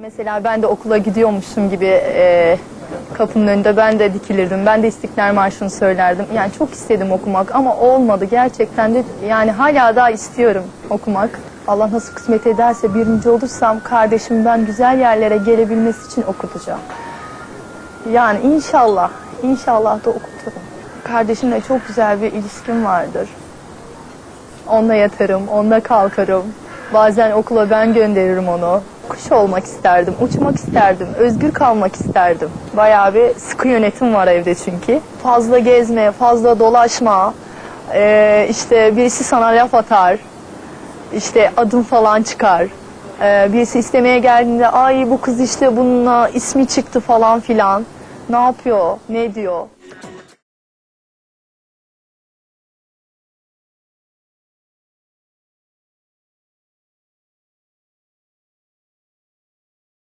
Mesela ben de okula gidiyormuşum gibi e, kapının önünde ben de dikilirdim. Ben de İstiklal Marşı'nı söylerdim. Yani çok istedim okumak ama olmadı. Gerçekten de yani hala daha istiyorum okumak. Allah nasıl kısmet ederse birinci olursam kardeşim ben güzel yerlere gelebilmesi için okutacağım. Yani inşallah, inşallah da okuturum. Kardeşimle çok güzel bir ilişkim vardır. Onunla yatarım, onunla kalkarım. Bazen okula ben gönderirim onu. Kuş olmak isterdim, uçmak isterdim, özgür kalmak isterdim. Bayağı bir sıkı yönetim var evde çünkü. Fazla gezme, fazla dolaşma, ee, işte birisi sana laf atar, işte adım falan çıkar. Ee, birisi istemeye geldiğinde ay bu kız işte bununla ismi çıktı falan filan. Ne yapıyor, ne diyor?